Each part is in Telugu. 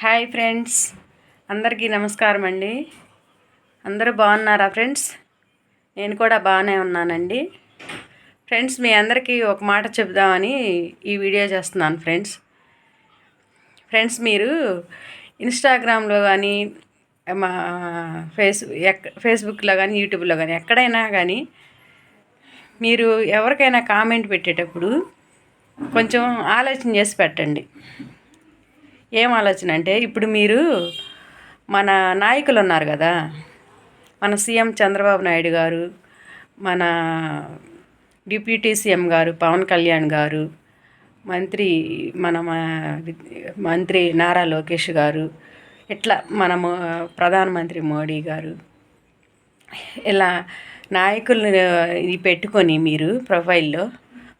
Hi friends. అందరికీ నమస్కారం అండి. అందరూ బాగున్నారా ఫ్రెండ్స్? నేను కూడా బాగానే ఉన్నానండి. ఫ్రెండ్స్ మీ అందరికీ ఒక మాట చెప్దామని ఈ వీడియో చేస్తున్నాను ఫ్రెండ్స్. ఫ్రెండ్స్ మీరు ఇన్స్టాగ్రామ్లో కానీ మా ఫేస్ ఎక్ ఫేస్బుక్లో కానీ యూట్యూబ్లో కానీ ఎక్కడైనా కానీ మీరు ఎవరికైనా కామెంట్ పెట్టేటప్పుడు కొంచెం ఆలోచన చేసి పెట్టండి. ఏం ఆలోచన అంటే ఇప్పుడు మీరు మన నాయకులు ఉన్నారు కదా మన సీఎం చంద్రబాబు నాయుడు గారు మన డిప్యూటీ సీఎం గారు పవన్ కళ్యాణ్ గారు మంత్రి మన మంత్రి నారా లోకేష్ గారు ఇట్లా మన ప్రధానమంత్రి మోడీ గారు ఇలా నాయకుల్ని ఇది పెట్టుకొని మీరు ప్రొఫైల్లో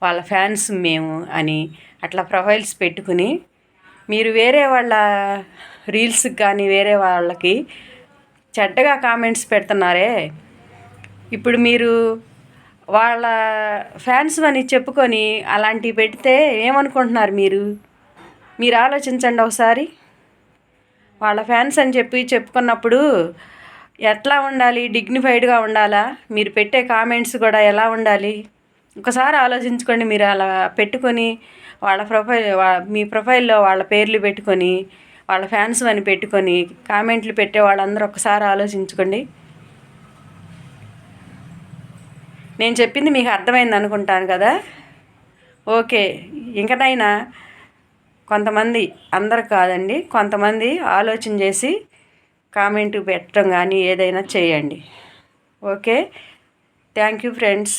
వాళ్ళ ఫ్యాన్స్ మేము అని అట్లా ప్రొఫైల్స్ పెట్టుకుని మీరు వేరే వాళ్ళ రీల్స్కి కానీ వేరే వాళ్ళకి చెడ్డగా కామెంట్స్ పెడుతున్నారే. ఇప్పుడు మీరు వాళ్ళ ఫ్యాన్స్ అని చెప్పుకొని అలాంటివి పెడితే ఏమనుకుంటున్నారు మీరు? మీరు ఆలోచించండి ఒకసారి. వాళ్ళ ఫ్యాన్స్ అని చెప్పి చెప్పుకున్నప్పుడు ఎట్లా ఉండాలి? డిగ్నిఫైడ్గా ఉండాలా? మీరు పెట్టే కామెంట్స్ కూడా ఎలా ఉండాలి? ఒకసారి ఆలోచించుకోండి మీరు అలా పెట్టుకొని వాళ్ళ ప్రొఫైల్ మీ ప్రొఫైల్లో వాళ్ళ పేర్లు పెట్టుకొని వాళ్ళ ఫ్యాన్స్ అని పెట్టుకొని కామెంట్లు పెట్టే వాళ్ళందరూ ఒకసారి ఆలోచించుకోండి. నేను చెప్పింది మీకు అర్థమైంది అనుకుంటాను కదా? ఓకే ఇంకనైనా కొంతమంది అందరు కాదండి కొంతమంది ఆలోచన చేసి కామెంట్ పెట్టడం కానీ ఏదైనా చేయండి. Okay thank you friends.